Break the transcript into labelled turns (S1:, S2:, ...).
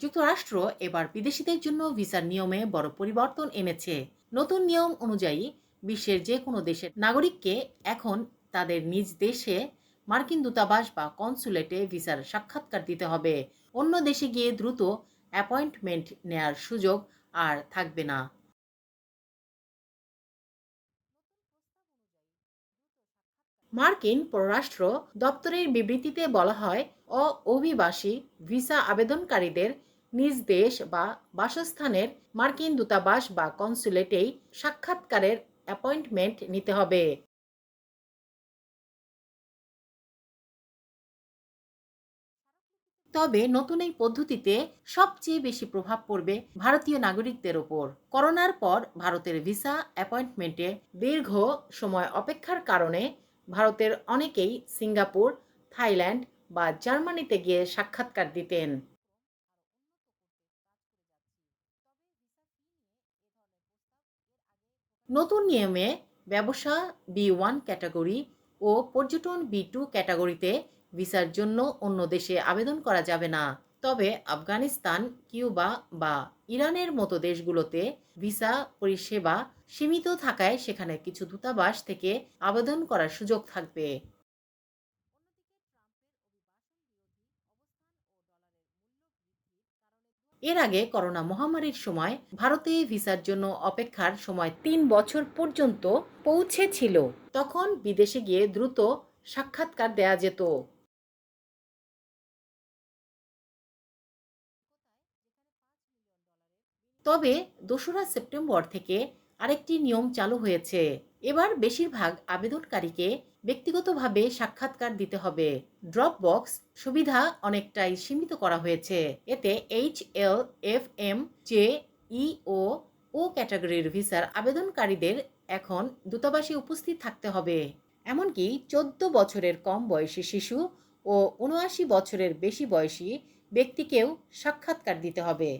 S1: যুক্তরাষ্ট্র এবার বিদেশিদের জন্য ভিসার নিয়মে বড় পরিবর্তন এনেছে। নতুন নিয়ম অনুযায়ী বিশ্বের যে কোনো দেশের নাগরিককে এখন তাদের নিজ দেশে মার্কিন দূতাবাস বা কনসুলেটে ভিসার সাক্ষাৎকার দিতে হবে। অন্য দেশে গিয়ে দ্রুত অ্যাপয়েন্টমেন্ট নেয়ার সুযোগ আর থাকবে না। মার্কিন পররাষ্ট্র দপ্তরের বিবৃতিতে বলা হয় অভিবাসী ভিসা আবেদনকারীদের নিজ দেশ বা বাসস্থানের মার্কিন দূতাবাস বা কনসুলেটেই সাক্ষাৎকারের অ্যাপয়েন্টমেন্ট নিতে হবে। তবে নতুন এই পদ্ধতিতে সবচেয়ে বেশি প্রভাব পড়বে ভারতীয় নাগরিকদের ওপর। করোনার পর ভারতের ভিসা অ্যাপয়েন্টমেন্টে দীর্ঘ সময় অপেক্ষার কারণে ভারতের অনেকেই সিঙ্গাপুর, থাইল্যান্ড বা জার্মানিতে গিয়ে সাক্ষাৎকার দিতেন। নতুন নিয়মে ব্যবসা বি ওয়ান ক্যাটাগরি ও পর্যটন বি টু ক্যাটাগরিতে ভিসার জন্য অন্য দেশে আবেদন করা যাবে না। তবে আফগানিস্তান, কিউবা বা ইরানের মতো দেশগুলোতে ভিসা পরিষেবা সীমিত থাকায় সেখানে কিছু দূতাবাস থেকে আবেদন করার সুযোগ থাকবে। এর আগে করোনা মহামারীর সময় ভারতে ভিসার জন্য অপেক্ষার সময় তিন বছর পর্যন্ত পৌঁছেছিল। তখন বিদেশে গিয়ে দ্রুত সাক্ষাৎকার দেয়া যেত। তবে দোসরা সেপ্টেম্বর থেকে আরেকটি নিয়ম চালু হয়েছে। এবার বেশিরভাগ আবেদনকারীকে ব্যক্তিগতভাবে সাক্ষাৎকার দিতে হবে। ড্রপ বক্স সুবিধা অনেকটাই সীমিত করা হয়েছে। এতে H L F M J E O O ক্যাটাগরির ভিসার আবেদনকারীদের এখন দূতাবাসে উপস্থিত থাকতে হবে। এমনকি চোদ্দ বছরের কম বয়সী শিশু ও উনআশি বছরের বেশি বয়সী ব্যক্তিকেও সাক্ষাৎকার দিতে হবে।